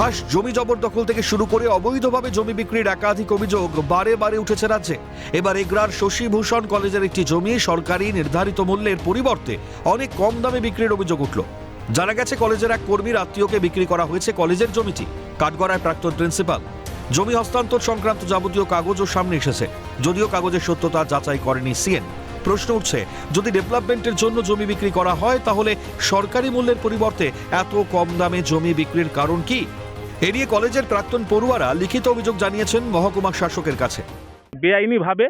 খাস জমি জবরদখল থেকে শুরু করে অবৈধভাবে জমি বিক্রির একাধিক অভিযোগ বারে বারে উঠেছে রাজ্যে। এবার এগ্রার শশীভূষণ কলেজের একটি জমি সরকারি নির্ধারিত মূল্যের পরিবর্তে অনেক কম দামে বিক্রির অভিযোগ উঠল। জানা গেছে, কলেজের এক কর্মীর আত্মীয়কে বিক্রি করা হয়েছে কলেজের জমিটি, কাঠগড়ায় প্রাক্তন প্রিন্সিপাল। জমি হস্তান্তর সংক্রান্ত যাবতীয় কাগজও সামনে এসেছে। যদিও কাগজের সত্যতা যাচাই করেনি সিএন। প্রশ্ন উঠছে, যদি ডেভেলপমেন্টের জন্য জমি বিক্রি করা হয়, তাহলে সরকারি মূল্যের পরিবর্তে এত কম দামে জমি বিক্রির কারণ কি? এ কলেজের প্রাক্তন পড়ুয়ারা লিখিত অভিযোগ জানিয়েছেন মহকুমা শাসকের কাছে। বেআইনিভাবে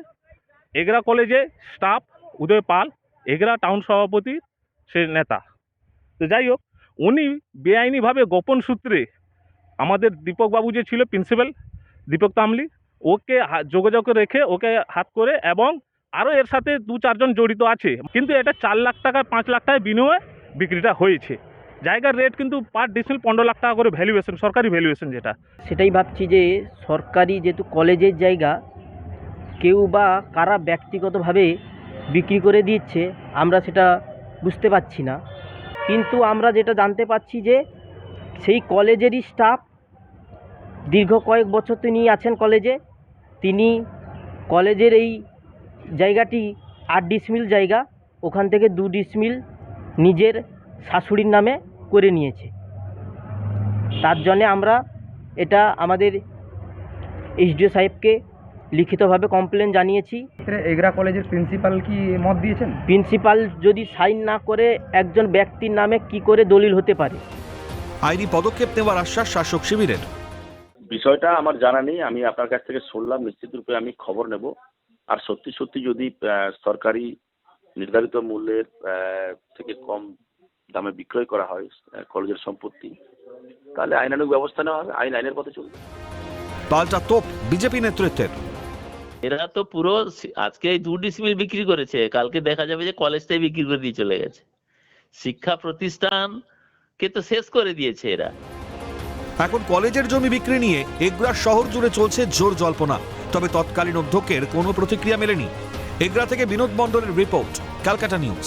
এগরা কলেজে স্টাফ উদয় পাল, এগরা টাউন সভাপতি সে নেতা। তো যাই হোক, উনি বেআইনিভাবে গোপন সূত্রে আমাদের দীপকবাবু যে ছিল, প্রিন্সিপাল দীপক তামলি, ওকে যোগাযোগ রেখে ওকে হাত করে এবং আরও এর সাথে দু চারজন জড়িত আছে। কিন্তু এটা চার লাখ টাকা পাঁচ লাখ টাকায় বিনিময়ে বিক্রিটা হয়েছে। জায়গার রেট কিন্তু পার ডিসমিল পনেরো লাখ টাকা করে ভ্যালুয়েশন সরকারি ভ্যালুয়েশন যেটা। সেটাই ভাবছি যে সরকারি যেহেতু কলেজের জায়গা, কেউ বা কারা ব্যক্তিগতভাবে বিক্রি করে দিচ্ছে, আমরা সেটা বুঝতে পারছি না। কিন্তু আমরা যেটা জানতে পারছি যে সেই কলেজেরই স্টাফ দীর্ঘ কয়েক বছর তিনি আছেন কলেজে, তিনি কলেজের এই জায়গাটি আট ডিসমিল জায়গা, ওখান থেকে দু ডিসমিল নিজের শাশুড়ির নামে করে নিয়েছে। তার জন্যে আমরা এটা আমাদের এইচডিও সাহেবকে লিখিতভাবে কমপ্লেন জানিয়েছি। এগরা কলেজের প্রিন্সিপাল কি মত দিয়েছেন? প্রিন্সিপাল যদি সাইন না করে একজন ব্যক্তির নামে কি করে দলিল হতে পারে? আইনি পদক্ষেপ নেওয়ার আশ্বাস শাসক শিবিরের। বিষয়টা আমার জানা নেই আমি আপনার কাছ থেকে শুনলাম নিশ্চিত রূপে আমি খবর নেব। আর সত্যি সত্যি যদি সরকারি নির্ধারিত মূল্যের থেকে কম দামে বিক্রয় করা হয় কলেজের সম্পত্তি তাহলে আইনানুগ ব্যবস্থা নেওয়া হবে আইন আইনের পথে চলবে। পাল্টা তোপ বিজেপি নেতৃত্বের। এরা তো পুরো আজকে এই দু ডিসমিল বিক্রি করেছে কালকে দেখা যাবে যে কলেজটাই বিক্রি করে দিয়ে চলে গেছে। শিক্ষা প্রতিষ্ঠান কে তো শেষ করে দিয়েছে এরা। এখন কলেজের জমি বিক্রি নিয়ে এগ্রা শহর জুড়ে চলছে জোর জল্পনা তবে তৎকালীন অধ্যক্ষের কোনো প্রতিক্রিয়া মেলেনি। এগ্রা থেকে বিনোদ মণ্ডলের রিপোর্ট ক্যালকাটা নিউজ।